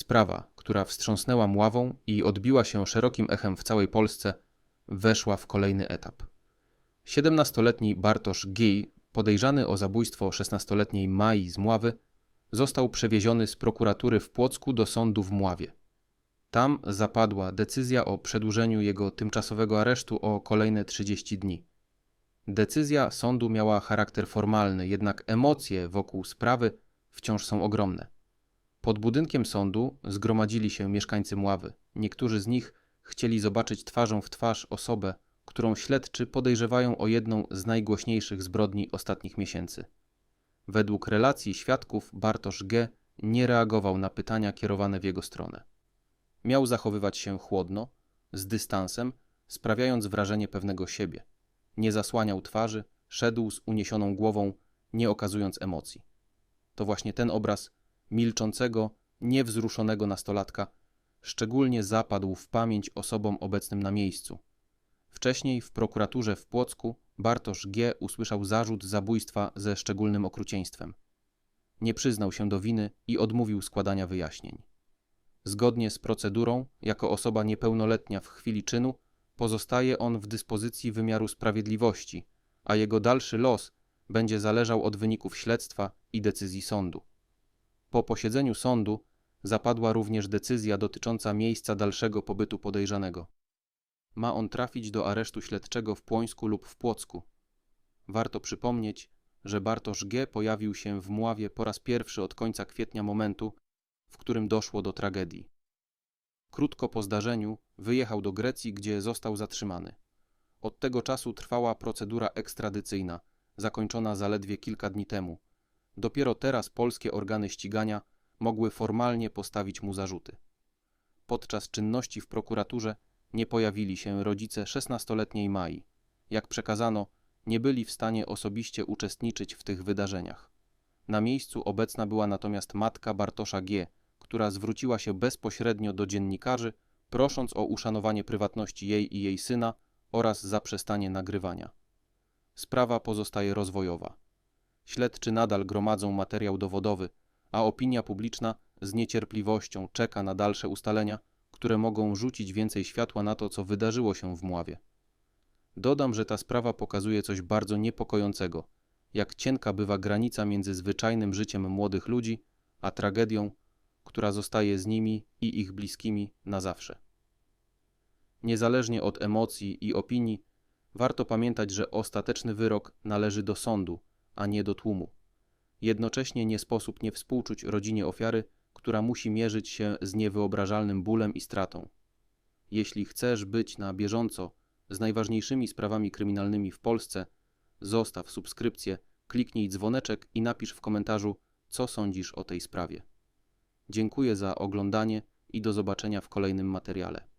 Sprawa, która wstrząsnęła Mławą i odbiła się szerokim echem w całej Polsce, weszła w kolejny etap. 17-letni Bartosz Gij, podejrzany o zabójstwo 16-letniej Mai z Mławy, został przewieziony z prokuratury w Płocku do sądu w Mławie. Tam zapadła decyzja o przedłużeniu jego tymczasowego aresztu o kolejne 30 dni. Decyzja sądu miała charakter formalny, jednak emocje wokół sprawy wciąż są ogromne. Pod budynkiem sądu zgromadzili się mieszkańcy Mławy. Niektórzy z nich chcieli zobaczyć twarzą w twarz osobę, którą śledczy podejrzewają o jedną z najgłośniejszych zbrodni ostatnich miesięcy. Według relacji świadków Bartosz G. nie reagował na pytania kierowane w jego stronę. Miał zachowywać się chłodno, z dystansem, sprawiając wrażenie pewnego siebie. Nie zasłaniał twarzy, szedł z uniesioną głową, nie okazując emocji. To właśnie ten obraz milczącego, niewzruszonego nastolatka szczególnie zapadł w pamięć osobom obecnym na miejscu. Wcześniej w prokuraturze w Płocku Bartosz G. usłyszał zarzut zabójstwa ze szczególnym okrucieństwem. Nie przyznał się do winy i odmówił składania wyjaśnień. Zgodnie z procedurą, jako osoba niepełnoletnia w chwili czynu, pozostaje on w dyspozycji wymiaru sprawiedliwości, a jego dalszy los będzie zależał od wyników śledztwa i decyzji sądu. Po posiedzeniu sądu zapadła również decyzja dotycząca miejsca dalszego pobytu podejrzanego. Ma on trafić do aresztu śledczego w Płońsku lub w Płocku. Warto przypomnieć, że Bartosz G. pojawił się w Mławie po raz pierwszy od końca kwietnia momentu, w którym doszło do tragedii. Krótko po zdarzeniu wyjechał do Grecji, gdzie został zatrzymany. Od tego czasu trwała procedura ekstradycyjna, zakończona zaledwie kilka dni temu. Dopiero teraz polskie organy ścigania mogły formalnie postawić mu zarzuty. Podczas czynności w prokuraturze nie pojawili się rodzice 16-letniej Mai. Jak przekazano, nie byli w stanie osobiście uczestniczyć w tych wydarzeniach. Na miejscu obecna była natomiast matka Bartosza G., która zwróciła się bezpośrednio do dziennikarzy, prosząc o uszanowanie prywatności jej i jej syna oraz zaprzestanie nagrywania. Sprawa pozostaje rozwojowa. Śledczy nadal gromadzą materiał dowodowy, a opinia publiczna z niecierpliwością czeka na dalsze ustalenia, które mogą rzucić więcej światła na to, co wydarzyło się w Mławie. Dodam, że ta sprawa pokazuje coś bardzo niepokojącego, jak cienka bywa granica między zwyczajnym życiem młodych ludzi, a tragedią, która zostaje z nimi i ich bliskimi na zawsze. Niezależnie od emocji i opinii, warto pamiętać, że ostateczny wyrok należy do sądu, a nie do tłumu. Jednocześnie nie sposób nie współczuć rodzinie ofiary, która musi mierzyć się z niewyobrażalnym bólem i stratą. Jeśli chcesz być na bieżąco z najważniejszymi sprawami kryminalnymi w Polsce, zostaw subskrypcję, kliknij dzwoneczek i napisz w komentarzu, co sądzisz o tej sprawie. Dziękuję za oglądanie i do zobaczenia w kolejnym materiale.